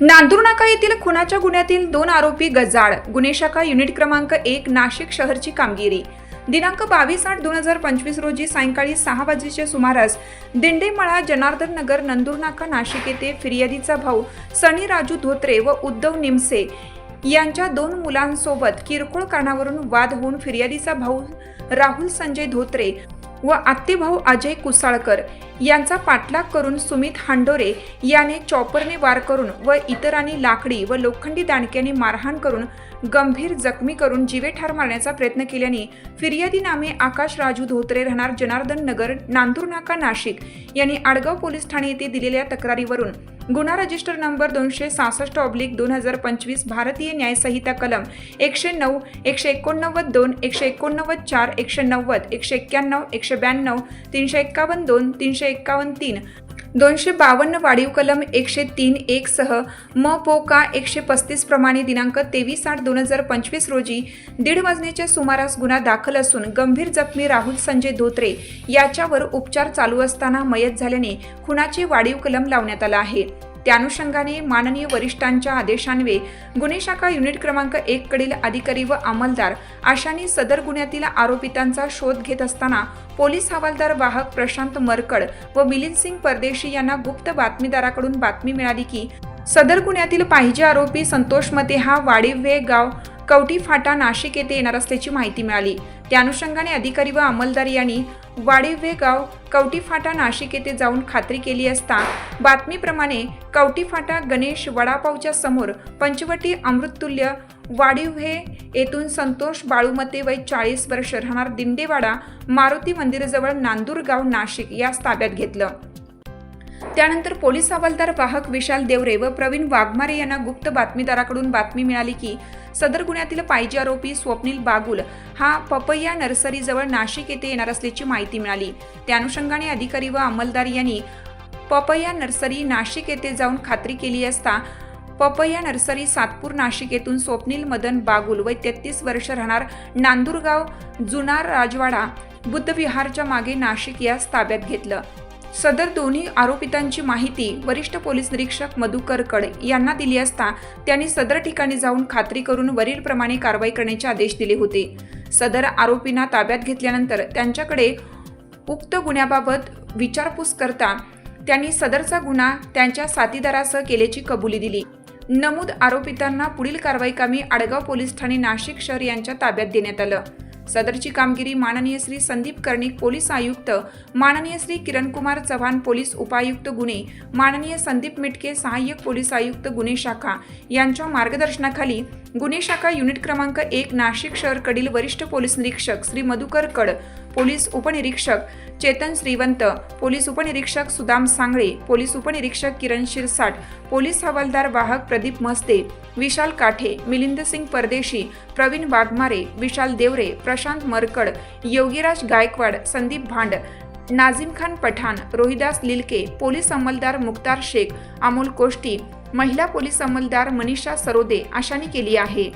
नांदूरनाका येथील खुनाच्या गुन्ह्यातील दोन आरोपी गजाळ. गुन्हे शाखा युनिट क्रमांक एक नाशिक शहरची कामगिरी. दिनांक बावीस आठ दोन हजार पंचवीस रोजी सायंकाळी सहा वाजेच्या सुमारास दिंडेमळा जनार्दन नगर नंदूरनाका नाशिक येथे फिर्यादीचा भाऊ सनी राजू धोत्रे व उद्धव निमसे यांच्या दोन मुलांसोबत किरकोळ कारणावरून वाद होऊन फिर्यादीचा भाऊ राहुल संजय धोत्रे व आत्तेभाऊ अजय कुसाळकर यांचा पाठलाग करून सुमित हांडोरे याने चॉपरने वार करून व इतरांनी लाकडी व लोखंडी दांडक्याने मारहाण करून गंभीर जखमी करून जीवे ठार मारण्याचा प्रयत्न केल्याने फिर्यादी नामे आकाश राजू धोत्रे राहणार जनार्दन नगर नांदूर नाका नाशिक यांनी आडगाव पोलीस ठाणे येथे दिलेल्या तक्रारीवरून गुन्हा रजिस्टर नंबर दोनशे सहासष्ट ऑब्लिक दोन हजार पंचवीस भारतीय न्यायसंहिता कलम एकशे नऊ एकशे एकोणनव्वद दोन एकशे एकोणनव्वद चार एकशे नव्वद एकशे एक्क्याण्णव एकशे ब्याण्णव तीनशे एक्कावन्न दोन तीनशे एक्कावन्न तीन दोनशे बावन्न वाढीव कलम एकशे तीन एक सह म पो का एकशे पस्तीस प्रमाणे दिनांक तेवीस आठ दोन हजार पंचवीस रोजी दीड वाजण्याच्या सुमारास गुन्हा दाखल असून गंभीर जखमी राहुल संजय धोत्रे याच्यावर उपचार चालू असताना मयत झाल्याने खुनाचे वाढीव कलम लावण्यात आला आहे. त्या अनुषंगाने माननीय वरिष्ठांच्या आदेशान्वये गुन्हे शाखा युनिट क्रमांक एक कडील अधिकारी व अंमलदार अशांनी सदर गुन्ह्यातील आरोपितांचा शोध घेत असताना पोलीस हवालदार वाहक प्रशांत मरकड व मिलिंद सिंग परदेशी यांना गुप्त बातमीदाराकडून बातमी मिळाली की सदर गुन्ह्यातील पाहिजे आरोपी संतोष मते हा वाडिवे गाव कवठी फाटा नाशिक येथे येणार असल्याची माहिती मिळाली. त्या अनुषंगाने अधिकारी व अंमलदार यांनी वाडिवे गाव कवठी फाटा नाशिक येथे जाऊन खात्री केली असता बातमीप्रमाणे कवठी फाटा गणेश वडापावच्या समोर पंचवटी अमृततुल्य वाडिव्हे येथून संतोष बाळूमते वय चाळीस वर्ष राहणार दिंडेवाडा मारुती मंदिराजवळ नांदूर गाव नाशिक यास ताब्यात घेतलं. त्यानंतर पोलीस हवालदार वाहक विशाल देवरे व प्रवीण वाघमारे यांना गुप्त बातमीदाराकडून बातमी मिळाली की सदर गुन्ह्यातील पाहिजे आरोपी स्वप्नील बागुल हा पपैया नर्सरीजवळ नाशिक येथे येणार असल्याची माहिती मिळाली. त्या अनुषंगाने अधिकारी व अंमलदार यांनी पपैया नर्सरी नाशिक येथे जाऊन खात्री केली असता पपैया नर्सरी सातपूर नाशिक येथून स्वप्नील मदन बागुल वय तेहतीस वर्ष राहणार नांदूरगाव जुनार राजवाडा बुद्धविहारच्या मागे नाशिक यास ताब्यात घेतलं. सदर दोन्ही आरोपितांची माहिती वरिष्ठ पोलीस निरीक्षक मधुकर कड यांना दिली असता त्यांनी सदर ठिकाणी जाऊन खात्री करून वरीलप्रमाणे कारवाई करण्याचे आदेश दिले होते. सदर आरोपींना ताब्यात घेतल्यानंतर त्यांच्याकडे उक्त गुन्ह्याबाबत विचारपूस करता त्यांनी सदरचा गुन्हा त्यांच्या साथीदारासह केल्याची कबुली दिली. नमूद आरोपितांना पुढील कारवाई कामी आडगाव पोलीस ठाणे नाशिक शहर यांच्या ताब्यात देण्यात आलं. सदरची कामगिरी माननीय श्री संदीप कर्णिक पोलीस आयुक्त माननीय श्री किरणकुमार चव्हाण पोलीस उपायुक्त गुन्हे माननीय संदीप मिटके सहाय्यक पोलीस आयुक्त गुन्हे शाखा यांच्या मार्गदर्शनाखाली गुन्हे शाखा युनिट क्रमांक एक नाशिक शहरकडील वरिष्ठ पोलीस निरीक्षक श्री मधुकर कड पोलीस उपनिरीक्षक चेतन श्रीवंत पोलीस उपनिरीक्षक सुदाम सांगळे पोलीस उपनिरीक्षक किरण शिरसाट पोलीस हवालदार वाहक प्रदीप मस्ते विशाल काठे मिलिंद सिंग परदेशी प्रवीण वाघमारे विशाल देवरे प्रशांत मरकड योगीराज गायकवाड संदीप भांड नाझिम खान पठाण रोहिदास लिलके पोलीस अंमलदार मुक्तार शेख अमोल कोष्टी महिला पोलीस अंमलदार मनीषा सरोदे अशांनी केली आहे.